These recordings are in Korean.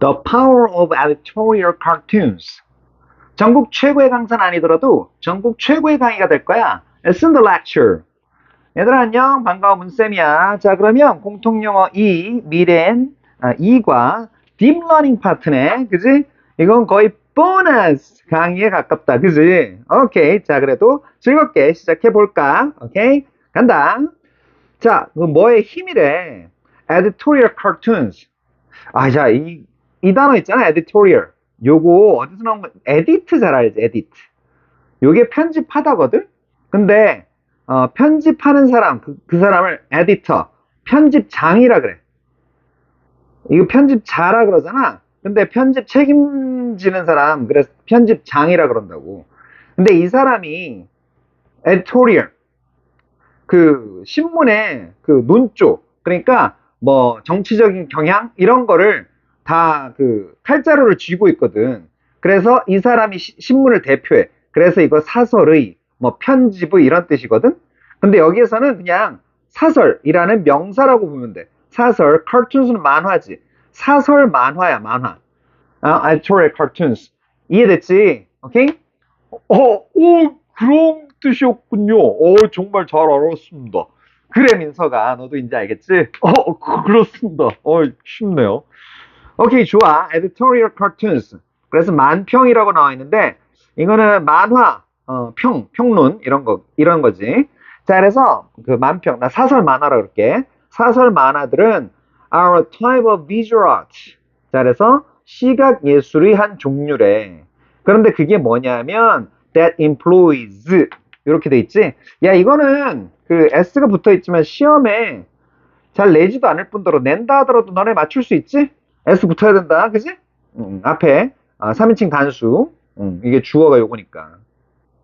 The power of editorial cartoons. 전국 최고의 강사는 아니더라도 전국 최고의 강의가 될 거야. Listen the lecture. 얘들아 안녕 반가워 문쌤이야. 자 그러면 공통영어 2 미래엔 아, 2과 딥러닝 파트네. 그지? 이건 거의 보너스 강의에 가깝다. 그지? 오케이. 자 그래도 즐겁게 시작해 볼까? 오케이. 간다. 자, 그 뭐의 힘이래? editorial cartoons. 아, 자, 이, 이 단어 있잖아, editorial. 요거 어디서 나온 거? edit 잘 알지, edit. 요게 편집하다거든? 근데, 어, 편집하는 사람, 그, 그 사람을 editor, 편집장이라 그래. 이거 편집자라 그러잖아. 근데 편집 책임지는 사람, 그래서 편집장이라 그런다고. 근데 이 사람이 editorial, 그 신문의 그 논조 그러니까 뭐 정치적인 경향 이런 거를 다 그 칼자루를 쥐고 있거든. 그래서 이 사람이 시- 신문을 대표해. 그래서 이거 사설의 뭐 편집의 이런 뜻이거든. 근데 여기에서는 그냥 사설이라는 명사라고 보면 돼. 사설, cartoons는 만화지. 사설 만화야, 만화. 아, editorial cartoons. 이해됐지? 오케이? 어, 오, 그런 뜻이었군요. 어, 정말 잘 알았습니다. 그래, 민서가. 너도 이제 알겠지? 어, 그- 그렇습니다. 어, 쉽네요. 오케이, 좋아. editorial cartoons. 그래서 만평이라고 나와 있는데, 이거는 만화, 어, 평, 평론, 이런 거, 이런 거지. 자, 그래서 그 만평, 나 사설 만화라 그럴게. 사설 만화들은 a type of visual art. 자, 그래서 시각 예술의 한 종류래. 그런데 그게 뭐냐면, that employs. 이렇게 돼 있지? 야, 이거는 그 S가 붙어 있지만 시험에 잘 내지도 않을 뿐더러 낸다 하더라도 너네 맞출 수 있지? S 붙어야 된다. 그지? 음, 앞에 아, 3인칭 단수. 음, 이게 주어가 요거니까.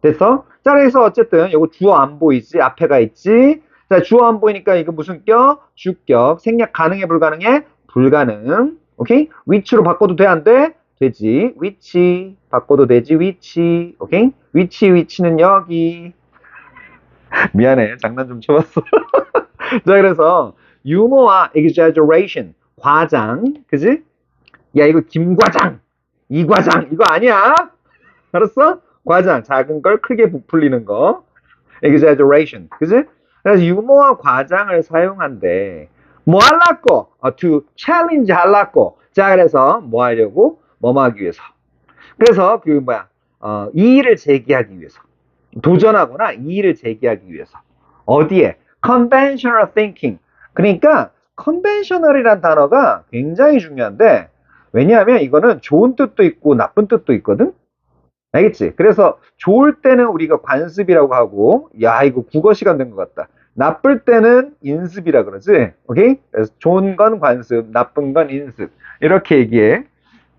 됐어? 자, 그래서 어쨌든 요거 주어 안 보이지? 앞에가 있지? 자, 주어 안 보이니까 이거 무슨 격? 주격. 생략 가능해 불가능해? 불가능. 오케이? 위치로 바꿔도 돼? 안 돼? 되지. 위치. 바꿔도 되지. 위치. 오케이? 위치, 위치는 여기. 미안해. 장난 좀 쳐봤어. 자, 그래서 유머와 exaggeration, 과장, 그지? 야, 이거 김과장, 이과장, 이거 아니야? 알았어? 과장, 작은 걸 크게 부풀리는 거. exaggeration, 그지? 그래서 유머와 과장을 사용한대. 뭐 하려고? 어, to challenge 하려고. 자, 그래서 뭐 하려고? 뭐 하기 위해서. 그래서 그 뭐야, 어, 이의를 제기하기 위해서. 도전하거나 이의를 제기하기 위해서. 어디에? conventional thinking. 그러니까 conventional이란 단어가 굉장히 중요한데 왜냐하면 이거는 좋은 뜻도 있고 나쁜 뜻도 있거든. 알겠지? 그래서 좋을 때는 우리가 관습이라고 하고 야 이거 국어 시간 된 것 같다. 나쁠 때는 인습이라 그러지. 오케이? 그래서 좋은 건 관습, 나쁜 건 인습. 이렇게 얘기해.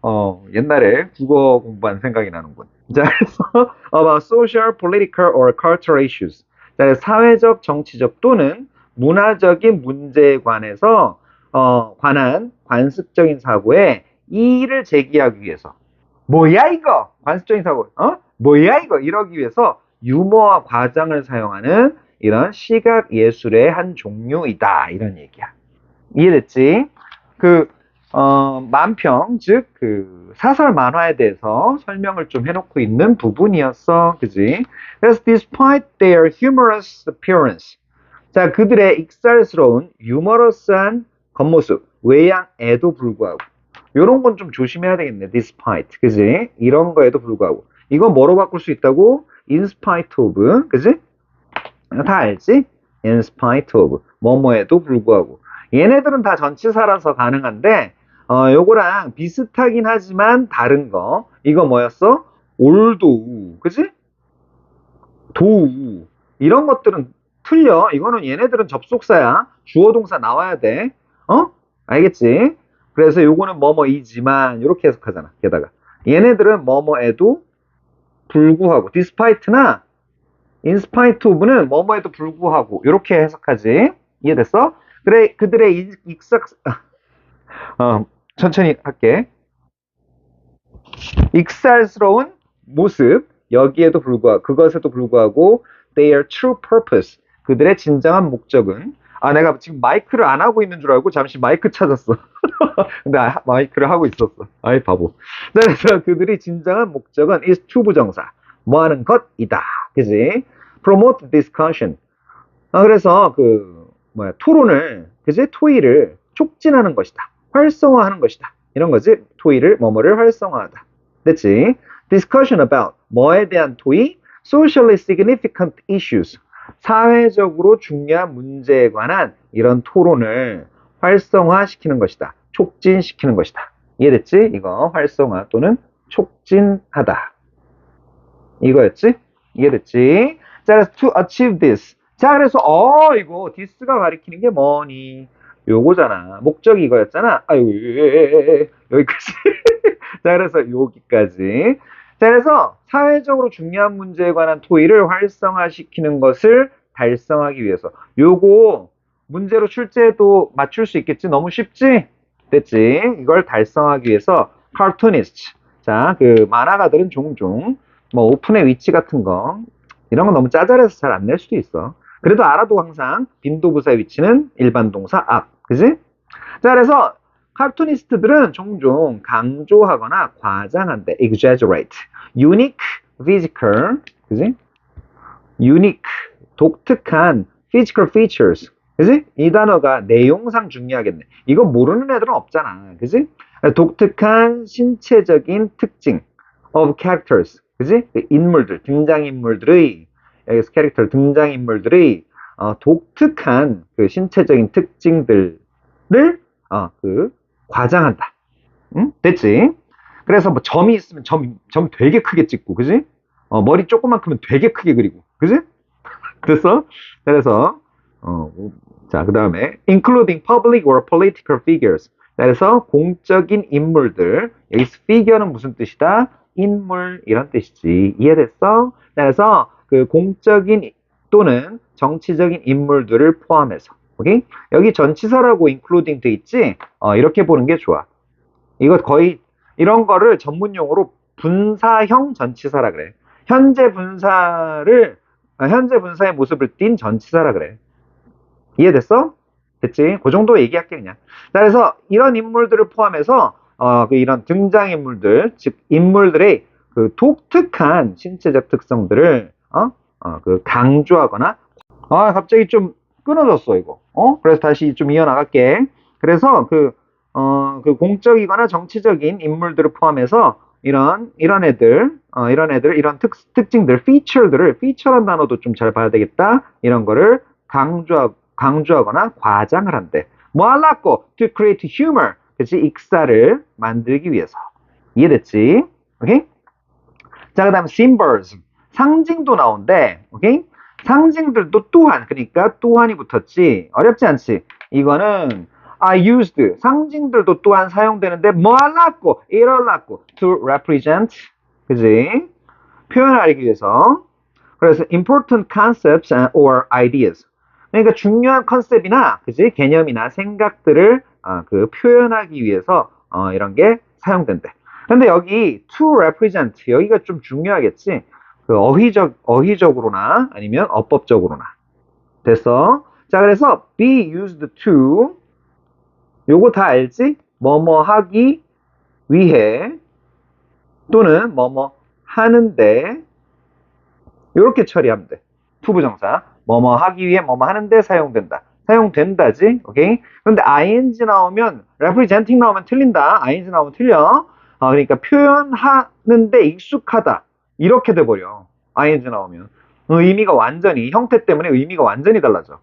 어, 옛날에 국어 공부한 생각이 나는군. 자, 그래서 about social, political or cultural issues. 자, 사회적, 정치적 또는 문화적인 문제에 관해서 어, 관한 관습적인 사고에 이의를 제기하기 위해서. 뭐야 이거? 관습적인 사고 어? 뭐야 이거? 이러기 위해서 유머와 과장을 사용하는 이런 시각 예술의 한 종류이다. 이런 얘기야. 이해됐지? 그 어, 만평 즉 그 사설 만화에 대해서 설명을 좀 해놓고 있는 부분이었어. 그지? 그래서 despite their humorous appearance 자, 그들의 익살스러운 유머러스한 겉모습, 외양에도 불구하고 이런 건 좀 조심해야 되겠네. despite, 그지? 이런 거에도 불구하고 이거 뭐로 바꿀 수 있다고? in spite of, 그지? 다 알지? in spite of, 뭐뭐에도 불구하고 얘네들은 다 전치사라서 가능한데 어, 요거랑 비슷하긴 하지만 다른 거 이거 뭐였어? 올도우, 그지? 도우 이런 것들은 틀려. 이거는 얘네들은 접속사야. 주어 동사 나와야 돼. 어? 알겠지? 그래서 요거는 뭐뭐이지만 이렇게 해석하잖아. 게다가 얘네들은 뭐뭐에도 불구하고 in spite of는 뭐뭐에도 불구하고 이렇게 해석하지. 이해됐어? 그래 그들의 이- 익삭 어, 천천히 할게. 익살스러운 모습 여기에도 불구하고 그것에도 불구하고 their true purpose 그들의 진정한 목적은 아, 내가 지금 마이크를 안 하고 있는 줄 알고 잠시 마이크 찾았어. 근데 아, 마이크를 하고 있었어. 아이, 바보. 자, 그래서 그들이 진정한 목적은 is to 부정사. 뭐 하는 것이다. 그지? promote discussion. 아, 그래서 그, 뭐야, 토론을, 그지? 토의를 촉진하는 것이다. 활성화하는 것이다. 이런 거지. 토의를, 뭐뭐를 활성화하다. 됐지? discussion about 뭐에 대한 토의? socially significant issues. 사회적으로 중요한 문제에 관한 이런 토론을 활성화시키는 것이다. 촉진시키는 것이다. 이해됐지? 이거 활성화 또는 촉진하다. 이거였지? 이해됐지? 자, 그래서 to achieve this. 자, 그래서 어, 이거 this가 가리키는 게 뭐니? 요거잖아. 목적이 이거였잖아. 아유, 여기까지. 자, 그래서 여기까지. 자, 그래서 사회적으로 중요한 문제에 관한 토의를 활성화시키는 것을 달성하기 위해서. 요거 문제로 출제해도 맞출 수 있겠지? 너무 쉽지? 됐지? 이걸 달성하기 위해서 cartoonist. 자, 그 만화가들은 종종 뭐 오픈의 위치 같은 거 이런 건 너무 짜잘해서 잘 안 낼 수도 있어. 그래도 알아도 항상 빈도부사의 위치는 일반 동사 앞. 그지? 자, 그래서 카툰리스트들은 종종 강조하거나 과장한대. exaggerate. unique, physical. 그지? unique. 독특한 physical features. 그지? 이 단어가 내용상 중요하겠네. 이거 모르는 애들은 없잖아. 그지? 독특한 신체적인 특징 of characters. 그지? 그 인물들, 등장인물들의, 여기서 캐릭터 등장인물들의 어, 독특한 그 신체적인 특징들을 어, 그 과장한다. 응? 됐지? 그래서 뭐 점이 있으면 점, 점 되게 크게 찍고, 그지? 어, 머리 조금만 크면 되게 크게 그리고, 그지? 됐어? 그래서, 어, 자, 그 다음에, including public or political figures. 그래서 공적인 인물들, 여기서 figure는 무슨 뜻이다? 인물, 이런 뜻이지. 이해됐어? 그래서 그 공적인 또는 정치적인 인물들을 포함해서. 오케이? 여기 전치사라고 including 돼 있지? 어, 이렇게 보는 게 좋아. 이거 거의 이런 거를 전문 용어로 분사형 전치사라 그래. 현재 분사를 아, 현재 분사의 모습을 띈 전치사라 그래. 이해됐어? 됐지? 그 정도 얘기할게 그냥. 자, 그래서 이런 인물들을 포함해서 어, 그 이런 등장 인물들, 즉 인물들의 그 독특한 신체적 특성들을 어? 어, 그 강조하거나 아, 갑자기 좀 끊어졌어, 이거. 어? 그래서 다시 좀 이어나갈게. 그래서 그, 어, 그 공적이거나 정치적인 인물들을 포함해서 이런, 이런 애들, 어, 이런 애들, 이런 특, 특징들, feature들을, feature란 단어도 좀 잘 봐야 되겠다. 이런 거를 강조하, 강조하거나 과장을 한대. 뭐 하려고? To create humor. 그치? 익사를 만들기 위해서. 이해됐지? 오케이? 자, 그 다음 symbols. 상징도 나온대. 오케이? 상징들도 또한, 그러니까 또한이 붙었지. 어렵지 않지? 이거는 I used. 상징들도 또한 사용되는데 뭐 하려고? 이럴라고. To represent. 그지? 표현하기 위해서. 그래서 important concepts or ideas. 그러니까 중요한 컨셉이나, 그지? 개념이나 생각들을 아, 그 표현하기 위해서 어, 이런 게 사용된대. 근데 여기 to represent 여기가 좀 중요하겠지. 그 어휘적 어휘적으로나 아니면 어법적으로나 됐어. 자 그래서 be used to 요거 다 알지? 뭐뭐 하기 위해 또는 뭐뭐 하는데 이렇게 처리하면 돼. to 부정사 뭐뭐 하기 위해 뭐뭐 하는데 사용된다. 사용된다지. 오케이? 근데 ing 나오면 representing 나오면 틀린다. ing 나오면 틀려. 아, 그러니까 표현하는데 익숙하다. 이렇게 돼 버려. ing 나오면. 의미가 완전히 형태 때문에 의미가 완전히 달라져.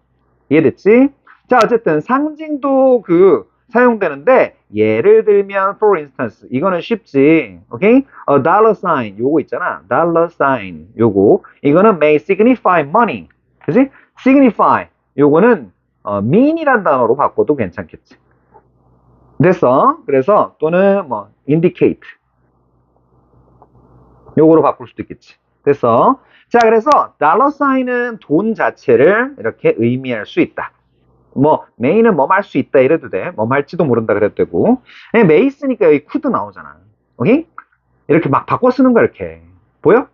이해됐지? 자, 어쨌든 상징도 그 사용되는데 예를 들면 for instance 이거는 쉽지. 오케이? a dollar sign 요거 있잖아. dollar sign 요거 이거는 may signify money. 그지? signify 요거는 어, mean이란 단어로 바꿔도 괜찮겠지. 됐어. 그래서 또는 뭐 indicate 요거로 바꿀 수도 있겠지. 됐어. 자, 그래서 달러 사인은 돈 자체를 이렇게 의미할 수 있다. 뭐 메이는 뭐할 수 있다 이래도 돼. 뭐 할지도 모른다 그래도 되고. 메이 쓰니까 여기 쿠드 나오잖아. 오케이? 이렇게 막 바꿔 쓰는 거야 이렇게. 보여?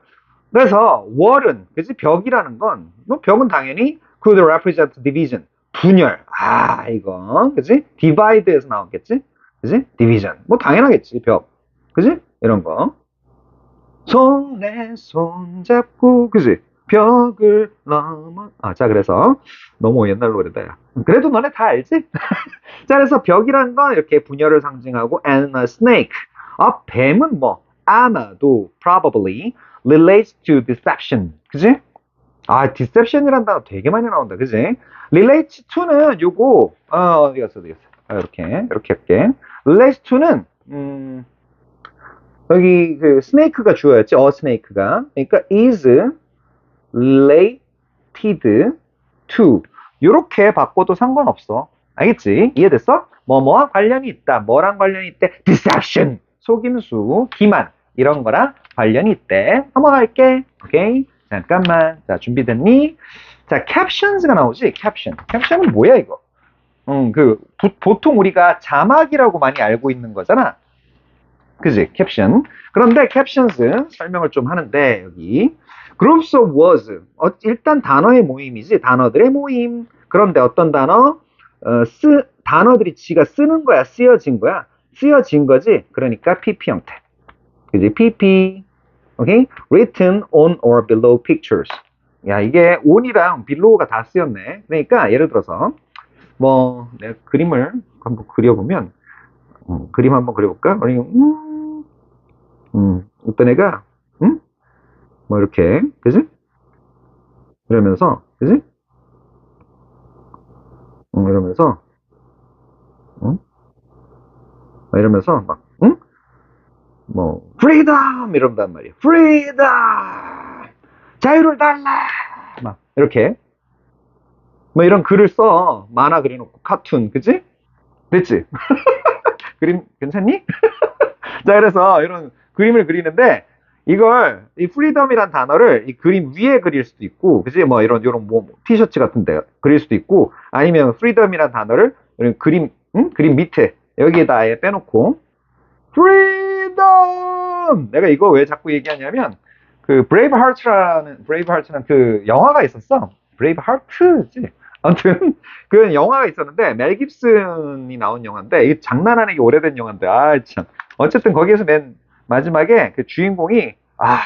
그래서 월은 그지 벽이라는 건 뭐 벽은 당연히 could represent division 분열. 아, 이거. 그지? divide에서 나왔겠지? 그지? division. 뭐 당연하겠지. 벽. 그지? 이런 거. 손에 손 잡고, 그지? 벽을 넘어. 아, 자, 그래서 너무 옛날 노래다, 야. 그래도 너네 다 알지? 자, 그래서 벽이란 건 이렇게 분열을 상징하고, and a snake. 아, 뱀은 뭐, 아마도, probably, relates to deception. 그지? 아, deception이란 단어 되게 많이 나온다. 그지? relates to는 요거, 어, 어디 갔어, 어디 갔어. 아, 이렇게, 이렇게 할게. relates to는, 음, 여기 그 snake가 주어였지, a snake가. 그러니까 is related to. 요렇게 바꿔도 상관없어. 알겠지? 이해됐어? 뭐 뭐와 관련이 있다. 뭐랑 관련이 있대? deception. 속임수, 기만. 이런 거랑 관련이 있대. 넘어갈게. 오케이? 잠깐만. 자, 준비됐니? 자, captions가 나오지? caption. caption은 뭐야, 이거? 음, 그, 보, 통 우리가 자막이라고 많이 알고 있는 거잖아. 그지? caption. 그런데 captions 설명을 좀 하는데, 여기. groups of words. 어, 일단 단어의 모임이지. 단어들의 모임. 그런데 어떤 단어? 어, 쓰, 단어들이 지가 쓰는 거야? 쓰여진 거야? 쓰여진 거지? 그러니까 PP 형태. 그지? PP. 오케이? written on or below pictures. 야, 이게 on이랑 below가 다 쓰였네. 그러니까 예를 들어서 뭐 내가 그림을 한번 그려보면 음, 그림 한번 그려볼까? 아니, 음, 음, 어떤 애가 음? 뭐 이렇게 그지? 이러면서 그지? 음, 이러면서 음? 막 이러면서 막 응? 뭐 freedom 이런단 말이야. freedom 자유를 달라 막 이렇게 뭐 이런 글을 써 만화 그려놓고 카툰 그지? 됐지? 그림 괜찮니? 자 그래서 이런 그림을 그리는데 이걸 이 프리덤이란 단어를 이 그림 위에 그릴 수도 있고 그지? 뭐 이런 이런 뭐 티셔츠 같은 데 그릴 수도 있고 아니면 프리덤이란 단어를 그림 응? 그림 밑에 여기에다 아예 빼놓고. 프리덤! 내가 이거 왜 자꾸 얘기하냐면 그 브레이브 하트라는 브레이브 하트라는 그 영화가 있었어. 브레이브 하트지 아무튼 그 영화가 있었는데 멜 깁슨이 나온 영화인데 이게 장난 아니게 오래된 영화인데. 아 참. 어쨌든 거기에서 맨 마지막에 그 주인공이 아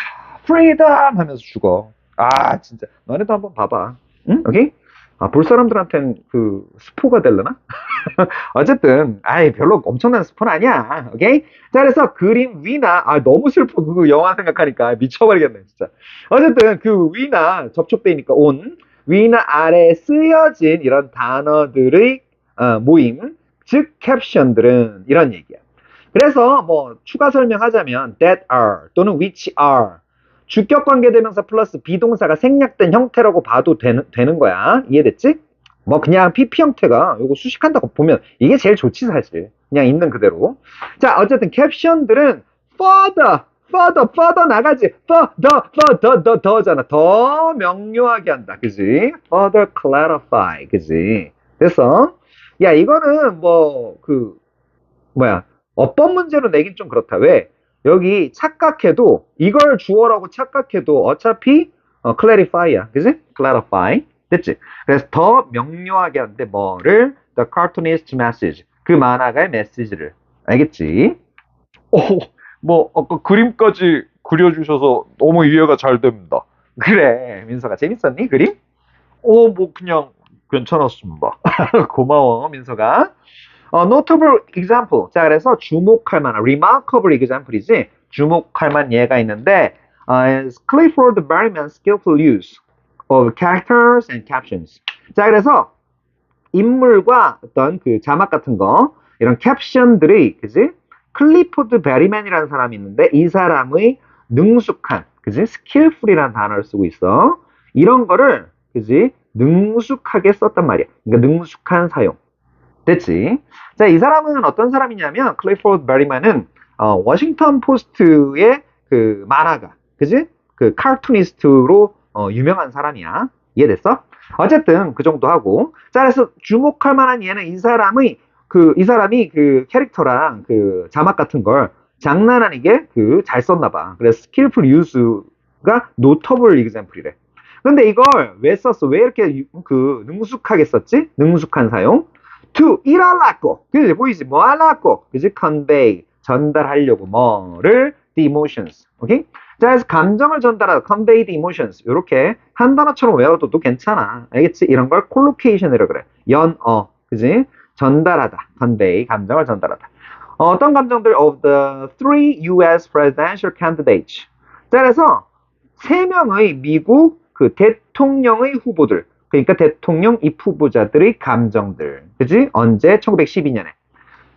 프리덤 하면서 죽어. 아 진짜. 너네도 한번 봐봐. 응? 오케이 아 볼 사람들한텐 그 스포가 될려나? 어쨌든 아이 별로 엄청난 스포는 아니야. 오케이? 자 그래서 그림 위나 아 너무 슬퍼. 그 영화 생각하니까. 미쳐버리겠네 진짜. 어쨌든 그 위나 접촉되니까 온 위나 아래 쓰여진 이런 단어들의 어, 모임, 즉 캡션들은 이런 얘기야. 그래서 뭐 추가 설명하자면 that are 또는 which are 주격 관계 대명사 플러스 비동사가 생략된 형태라고 봐도 되는, 되는 거야. 이해됐지? 뭐 그냥 PP 형태가 요거 수식한다고 보면 이게 제일 좋지 사실. 그냥 있는 그대로. 자 어쨌든 캡션들은 further further, further 나가지. further, further, 더, 더잖아. 더 명료하게 한다. 그지? further clarify. 그지? 그래서, 야, 이거는 뭐, 그, 뭐야. 어법 문제로 내긴 좀 그렇다. 왜? 여기 착각해도, 이걸 주어라고 착각해도 어차피, 어, clarify야. 그지? clarify. 됐지? 그래서 더 명료하게 하는데 뭐를? the cartoonist message. 그 만화가의 메시지를. 알겠지? 오, 뭐 아까 그림까지 그려주셔서 너무 이해가 잘 됩니다. 그래, 민서가 재밌었니? 그림? 어, 뭐 그냥 괜찮았습니다. 고마워, 민서가. 어, notable example. 자, 그래서 주목할 만한, remarkable example이지, 주목할 만한 예가 있는데, is Clifford Barryman's skillful use of characters and captions. 자, 그래서 인물과 어떤 그 자막 같은 거, 이런 캡션들이, 그지? 클리포드 베리맨이라는 사람이 있는데, 이 사람의 능숙한, 그지? skillful이라는 단어를 쓰고 있어. 이런 거를, 그지? 능숙하게 썼단 말이야. 그러니까 능숙한 사용. 됐지? 자, 이 사람은 어떤 사람이냐면, 클리포드 베리맨은, 어, 워싱턴 포스트의 그 만화가, 그지? 그 카툰리스트로 어, 유명한 사람이야. 이해됐어? 어쨌든 그 정도 하고. 자, 그래서 주목할 만한 얘는 이 사람의 그, 이 사람이 그 캐릭터랑 그 자막 같은 걸 장난 아니게 그 잘 썼나 봐. 그래서 skillful use가 notable example이래. 근데 이걸 왜 썼어? 왜 이렇게 유- 그 능숙하게 썼지? 능숙한 사용. To 일하려고. 그지? 보이지? 뭐 하려고? 그지? convey. 전달하려고 뭐를 the emotions. 오케이? 자, 그래서 감정을 전달하다 convey the emotions. 이렇게 한 단어처럼 외워둬도 괜찮아. 알겠지? 이런 걸 collocation이라고 그래. 연어. 그지? 전달하다. convey. 감정을 전달하다. 어, 어떤 감정들 of the three US presidential candidates. 자, 그래서 세 명의 미국 그 대통령의 후보들, 그러니까 대통령 입 후보자들의 감정들, 그지? 언제? 1912년에.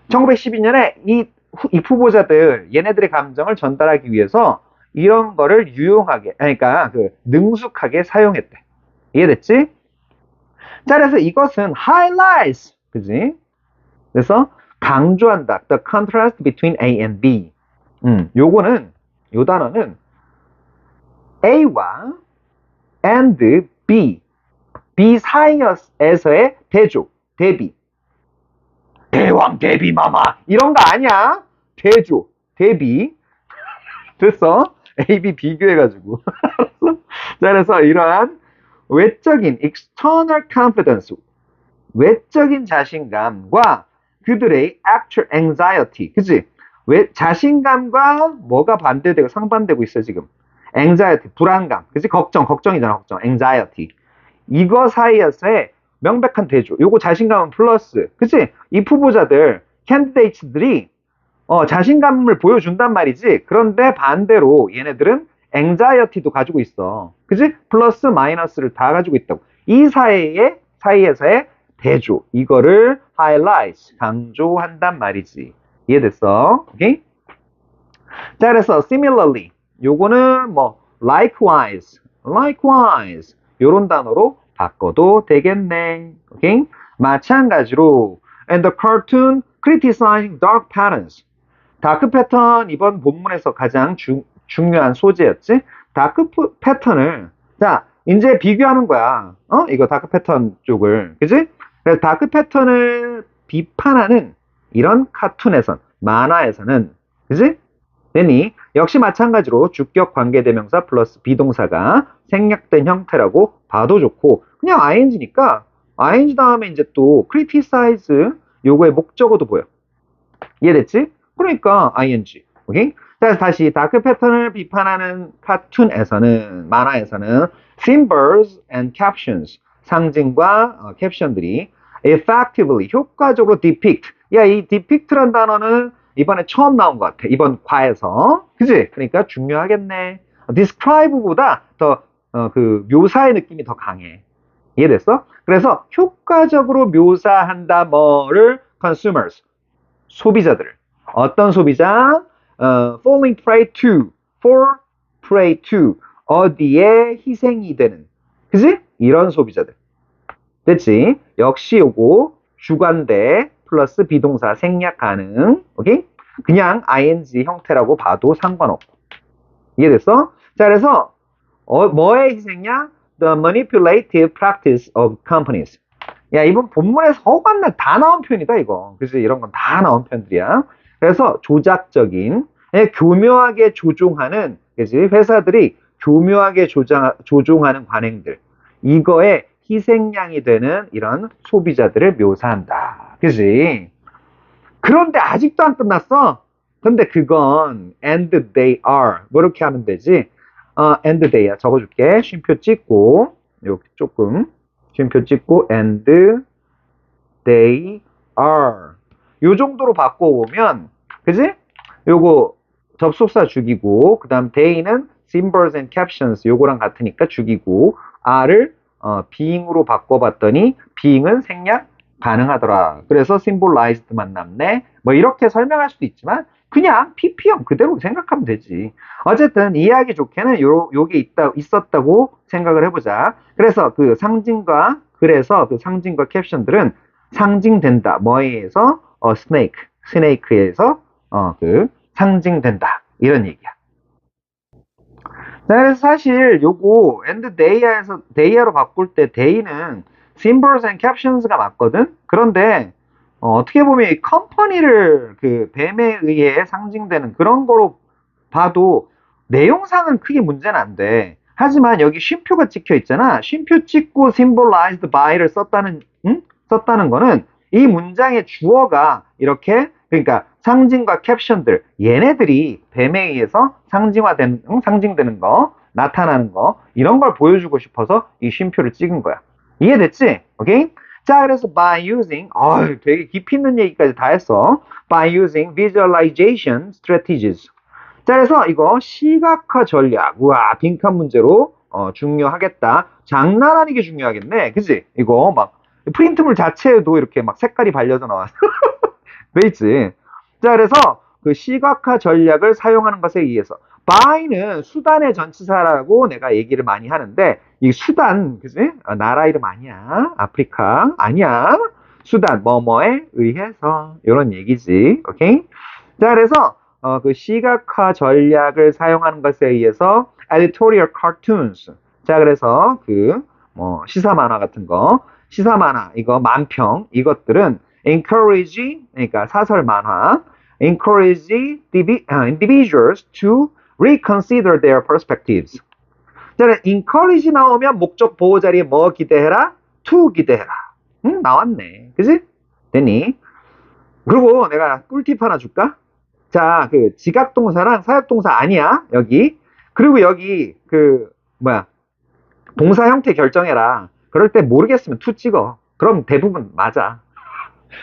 1912년에 이, 후- 이 후보자들, 얘네들의 감정을 전달하기 위해서 이런 거를 유용하게, 그러니까 그 능숙하게 사용했대. 이해됐지? 자, 그래서 이것은 highlights, 그지? 그래서 강조한다. The contrast between A and B. 음, 요거는, 요 단어는 A와 and B, B 사이에서의 대조, 대비. 대왕, 대비, 마마. 이런 거 아니야. 대조, 대비. 됐어? A, B 비교해가지고. 자, 그래서 이러한 외적인 external confidence, 외적인 자신감과 그들의 actual anxiety, 그치? 왜 자신감과 뭐가 반대되고 상반되고 있어 지금? anxiety, 불안감, 그치? 걱정, 걱정이잖아, 걱정, anxiety. 이거 사이에서의 명백한 대조. 요거 자신감은 플러스, 그치? 이 후보자들, 캔디데이츠들이 어, 자신감을 보여준단 말이지. 그런데 반대로 얘네들은 anxiety도 가지고 있어. 그치? 플러스 마이너스를 다 가지고 있다고. 이 사이에, 사이에서의 대조. 이거를 highlight, 강조한단 말이지. 이해됐어? 오케이? 자, 그래서 similarly. 요거는 뭐 likewise, likewise 요런 단어로 바꿔도 되겠네. 오케이? 마찬가지로 and the cartoon criticizing dark patterns. 다크 패턴 이번 본문에서 가장 주- 중요한 소재였지. 다크 프- 패턴을 자 이제 비교하는 거야. 어 이거 다크 패턴 쪽을 그지? 그래서 다크 패턴을 비판하는 이런 카툰에선 만화에서는 그지? 되니 역시 마찬가지로 주격 관계대명사 플러스 비동사가 생략된 형태라고 봐도 좋고 그냥 ing니까 ing 다음에 이제 또 criticize 요거의 목적어도 보여. 이해됐지? 그러니까 ing. 오케이? 자, 다시 다크 패턴을 비판하는 카툰에서는 만화에서는 symbols and captions 상징과 어, 캡션들이 effectively 효과적으로 depict. 야, 이 depict란 단어는 이번에 처음 나온 것 같아. 이번 과에서. 그지? 그러니까 중요하겠네. describe보다 더, 어, 그, 묘사의 느낌이 더 강해. 이해됐어? 그래서 효과적으로 묘사한다 뭐를 consumers. 소비자들. 어떤 소비자? 어, falling prey to, for prey to. 어디에 희생이 되는. 그지? 이런 소비자들. 됐지? 역시 요거 주관대 플러스 비동사 생략 가능. 오케이? 그냥 ing 형태라고 봐도 상관없고. 이해됐어? 자, 그래서 어, 뭐의 희생이야? The manipulative practice of companies. 야, 이번 본문에서 허관날 다 나온 표현이다, 이거. 그지? 이런 건 다 나온 표현들이야. 그래서 조작적인, 예, 교묘하게 조종하는, 그지? 회사들이 교묘하게 조장, 조종하는 관행들. 이거에 희생양이 되는 이런 소비자들을 묘사한다. 그지? 그런데 아직도 안 끝났어? 근데 그건 and they are. 뭐 이렇게 하면 되지? 어, and they야. 적어줄게. 쉼표 찍고, 이렇게 조금. 쉼표 찍고, and they are. 요 정도로 바꿔보면, 그지? 요거 접속사 죽이고, 그 다음 they는 symbols and captions 요거랑 같으니까 죽이고, are를 어, being으로 바꿔봤더니 being은 생략 가능하더라. 그래서 symbolized만 남네. 뭐 이렇게 설명할 수도 있지만 그냥 PP형 그대로 생각하면 되지. 어쨌든 이해하기 좋게는 요, 요게 있다, 있었다고 생각을 해보자. 그래서 그 상징과, 그래서 그 상징과 캡션들은 상징된다. 뭐에 의해서? 어, snake, snake에서, 어, 그, 상징된다. 이런 얘기야. 자, 그래서 사실 요거 and they에서 they로 바꿀 때 they는 symbols and captions가 맞거든. 그런데 어, 떻게 보면 이 컴퍼니를 그 뱀에 의해 상징되는 그런 거로 봐도 내용상은 크게 문제는 안 돼. 하지만 여기 쉼표가 찍혀 있잖아. 쉼표 찍고 symbolized by를 썼다는, 응? 썼다는 거는 이 문장의 주어가 이렇게, 그러니까 상징과 캡션들, 얘네들이 뱀에 의해서 상징화된, 응? 상징되는 거, 나타나는 거, 이런 걸 보여주고 싶어서 이 쉼표를 찍은 거야. 이해됐지? 오케이? 자, 그래서 by using, 어휴, 되게 깊이 있는 얘기까지 다 했어. by using visualization strategies. 자, 그래서 이거 시각화 전략. 우와, 빈칸 문제로 어, 중요하겠다. 장난 아니게 중요하겠네. 그지? 이거 막 프린트물 자체에도 이렇게 막 색깔이 발려서 나와서 돼 있지. 자, 그래서 그 시각화 전략을 사용하는 것에 의해서 by는 수단의 전치사라고 내가 얘기를 많이 하는데 이 수단, 그지? 어, 나라 이름 아니야. 아프리카 아니야. 수단 뭐뭐에 의해서 이런 얘기지. 오케이? 자, 그래서 어, 그 시각화 전략을 사용하는 것에 의해서 editorial cartoons. 자, 그래서 그 뭐 시사 만화 같은 거, 시사 만화 이거 만평 이것들은 encourage 그러니까 사설 만화 encourage 아, individuals to reconsider their perspectives. 자, encourage 나오면 목적 보호 자리에 뭐 기대해라? to 기대해라. 응, 나왔네. 그지? 됐니? 그리고 내가 꿀팁 하나 줄까? 자, 그 지각 동사랑 사역 동사 아니야, 여기. 그리고 여기 그 뭐야? 동사 형태 결정해라. 그럴 때 모르겠으면 to 찍어. 그럼 대부분 맞아.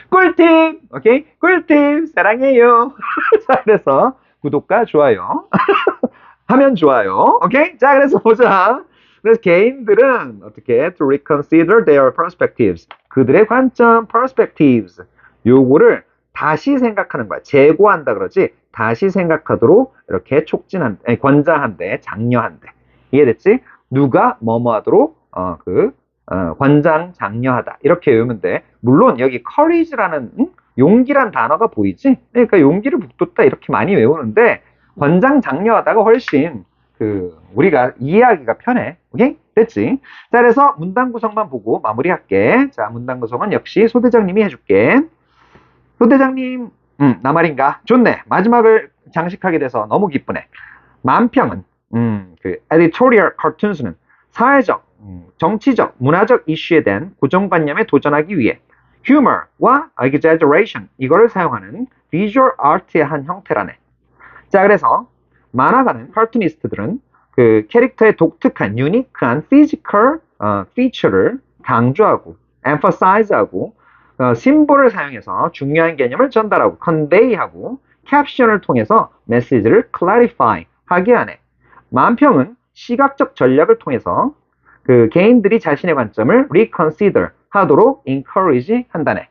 꿀팁! 오케이? 꿀팁! 사랑해요. 자, 그래서 구독과 좋아요. 하면 좋아요. 오케이? 자, 그래서 보자. 그래서 개인들은 어떻게 to reconsider their perspectives. 그들의 관점, perspectives. 요거를 다시 생각하는 거야. 재고한다 그러지. 다시 생각하도록 이렇게 촉진한, 아니, 권장한대, 장려한대. 이해됐지? 누가 뭐뭐 하도록, 어, 그, 어, 권장, 장려하다. 이렇게 외우면 돼. 물론 여기 courage라는, 응? 용기란 단어가 보이지? 그러니까 용기를 북돋다 이렇게 많이 외우는데, 권장, 장려하다가 훨씬 그, 우리가 이해하기가 편해. 오케이? 됐지? 자, 그래서 문단 구성만 보고 마무리할게. 자, 문단 구성은 역시 소대장님이 해줄게. 소대장님, 음, 나 말인가? 좋네. 마지막을 장식하게 돼서 너무 기쁘네. 만평은, 음, 그, editorial cartoons는 사회적, 음, 정치적, 문화적 이슈에 대한 고정관념에 도전하기 위해 humor와 exaggeration, 이거를 사용하는 visual art의 한 형태라네. 자, 그래서 만화가는, 카툰리스트들은 그 캐릭터의 독특한, 유니크한 physical 어, feature를 강조하고, emphasize하고, 어, 심볼을 사용해서 중요한 개념을 전달하고, convey하고, 캡션을 통해서 메시지를 clarify 하게 하네. 만평은 시각적 전략을 통해서 그 개인들이 자신의 관점을 reconsider 하도록 encourage 한다네.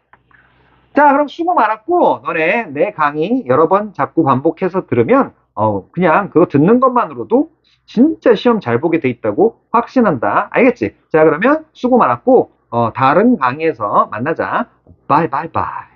자, 그럼 수고 많았고, 너네 내 강의 여러 번 자꾸 반복해서 들으면, 어, 그냥 그거 듣는 것만으로도 진짜 시험 잘 보게 돼 있다고 확신한다. 알겠지? 자, 그러면 수고 많았고, 어, 다른 강의에서 만나자. 바이 바이 바이.